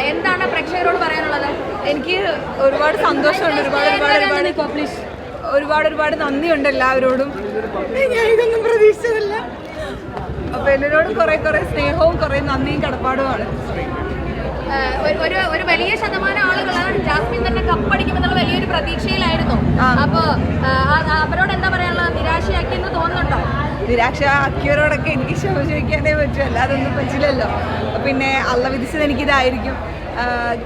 എന്താണ് പ്രേക്ഷകരോട് പറയാനുള്ളത്? എനിക്ക് ഒരുപാട് സന്തോഷമുണ്ട്. ഒരുപാട് ഒരുപാട് ഒരുപാട് ഒരുപാട് ഒരുപാട് നന്ദിയുണ്ട് എല്ലാവരോടും. ഞാൻ ഇതൊന്നും പ്രതീക്ഷിച്ചതല്ല. അപ്പൊ എന്നോട് കുറെ കുറെ സ്നേഹവും കുറെ നന്ദിയും കടപ്പാടുമാണ് ഒരു- ഒരു വലിയ ശതമാനം ആളുകൾ ജാസ്മിൻ തന്നെ കപ്പടിക്കുമെന്നുള്ള വലിയൊരു പ്രതീക്ഷയിലായിരുന്നു. ആ. അപ്പൊ നിരാക്ഷ ആക്കിയവരോടൊക്കെ എനിക്ക് ക്ഷമ ചോദിക്കാനേ പറ്റൂ അല്ലാതൊന്നും പറ്റില്ലല്ലോ. പിന്നെ അള്ള വിധിച്ചത് എനിക്കിതായിരിക്കും.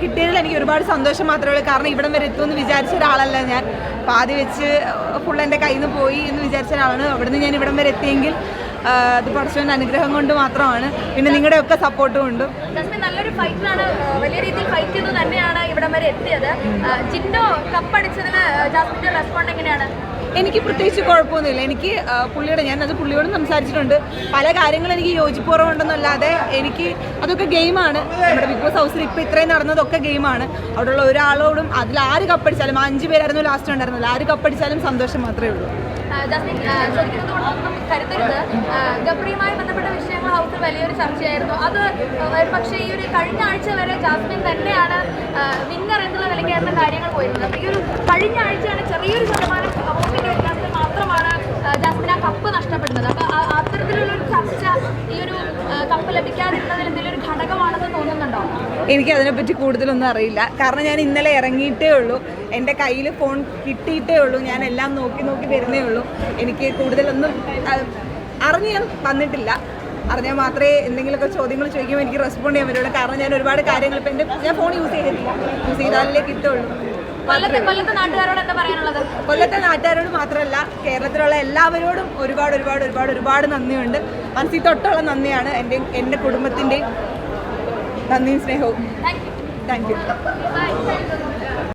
കിട്ടിയതിൽ എനിക്ക് ഒരുപാട് സന്തോഷം മാത്രമേ ഉള്ളൂ. കാരണം ഇവിടം വരെ എത്തുമെന്ന് വിചാരിച്ച ഒരാളല്ല ഞാൻ. പാതി വെച്ച് ഫുൾ എന്റെ കയ്യിൽ നിന്ന് പോയി എന്ന് വിചാരിച്ച ഒരാളാണ്. അവിടുന്ന് ഞാൻ ഇവിടം വരെ എത്തിയെങ്കിൽ അത് പഠിച്ചവന്റെ അനുഗ്രഹം കൊണ്ട് മാത്രമാണ്. പിന്നെ നിങ്ങളുടെ ഒക്കെ സപ്പോർട്ടും ഉണ്ട്. നല്ലൊരു ഫൈറ്റിലാണ് വലിയ രീതിയിൽ ഫൈറ്റ് ചെയ്ത് തന്നെയാണ് ഇവിടം വരെ എത്തിയത്. ചിന്നോ കപ്പടിച്ചതിന് ജാസ്മിന്റെ റെസ്പോണ്ട് എങ്ങനെയാണ്? എനിക്ക് പ്രത്യേകിച്ച് കുഴപ്പമൊന്നുമില്ല. എനിക്ക് പുള്ളിയുടെ അത് പുള്ളിയോടും സംസാരിച്ചിട്ടുണ്ട്. പല കാര്യങ്ങളും എനിക്ക് യോജിപ്പുറവുണ്ടെന്നല്ലാതെ എനിക്ക് അതൊക്കെ ഗെയിമാണ്. നമ്മുടെ ബിഗ് ബോസ് ഹൗസിൽ ഇപ്പോൾ ഇത്രയും നടന്നതൊക്കെ ഗെയിമാണ്. അവിടെയുള്ള ഒരാളോടും അതിൽ ആര് കപ്പടിച്ചാലും അഞ്ച് പേരായിരുന്നു ലാസ്റ്റ് ഉണ്ടായിരുന്നില്ല ആര് കപ്പടിച്ചാലും സന്തോഷം മാത്രമേ ഉള്ളൂ. ബന്ധപ്പെട്ട വിഷയങ്ങൾ ഹൗസിൽ വലിയൊരു ചർച്ചയായിരുന്നു. അത് പക്ഷേ ഈ ഒരു കഴിഞ്ഞ ആഴ്ച വരെ ജാസ്മിൻ തന്നെയാണ് വിന്നർ എന്നുള്ള നിലയ്ക്കായിരുന്ന കാര്യങ്ങൾ പോയിരുന്നത്. ഈ ഒരു കഴിഞ്ഞ ആഴ്ചയാണ് ചെറിയൊരു എന്തെങ്കിലും ഘടകമാണെന്ന് തോന്നുന്നുണ്ടോ? എനിക്ക് അതിനെപ്പറ്റി കൂടുതലൊന്നും അറിയില്ല. കാരണം ഞാൻ ഇന്നലെ ഇറങ്ങിയിട്ടേ ഉള്ളൂ. എന്റെ കയ്യിൽ ഫോൺ കിട്ടിയിട്ടേ ഉള്ളൂ. ഞാൻ എല്ലാം നോക്കി നോക്കി വരുന്നേ ഉള്ളൂ. എനിക്ക് കൂടുതലൊന്നും അറിഞ്ഞ് ഞാൻ വന്നിട്ടില്ല. അറിഞ്ഞാൽ മാത്രമേ എന്തെങ്കിലുമൊക്കെ ചോദ്യങ്ങൾ ചോദിക്കുമ്പോൾ എനിക്ക് റെസ്പോണ്ട് ചെയ്യാൻ പറ്റുള്ളൂ. കാരണം ഞാൻ ഒരുപാട് കാര്യങ്ങൾ ഇപ്പം എന്റെ ഞാൻ ഫോൺ യൂസ് ചെയ്തിട്ടില്ല. യൂസ് ചെയ്താലേ കിട്ടുള്ളൂ. കൊല്ലത്തെ നാട്ടുകാരോട് മാത്രമല്ല കേരളത്തിലുള്ള എല്ലാവരോടും ഒരുപാട് ഒരുപാട് ഒരുപാട് ഒരുപാട് നന്ദിയുണ്ട്. മനസ്സിൽ തൊട്ടുള്ള നന്ദിയാണ് എന്റെ എന്റെ കുടുംബത്തിന്റെയും നന്ദിയും സ്നേഹവും. Thank you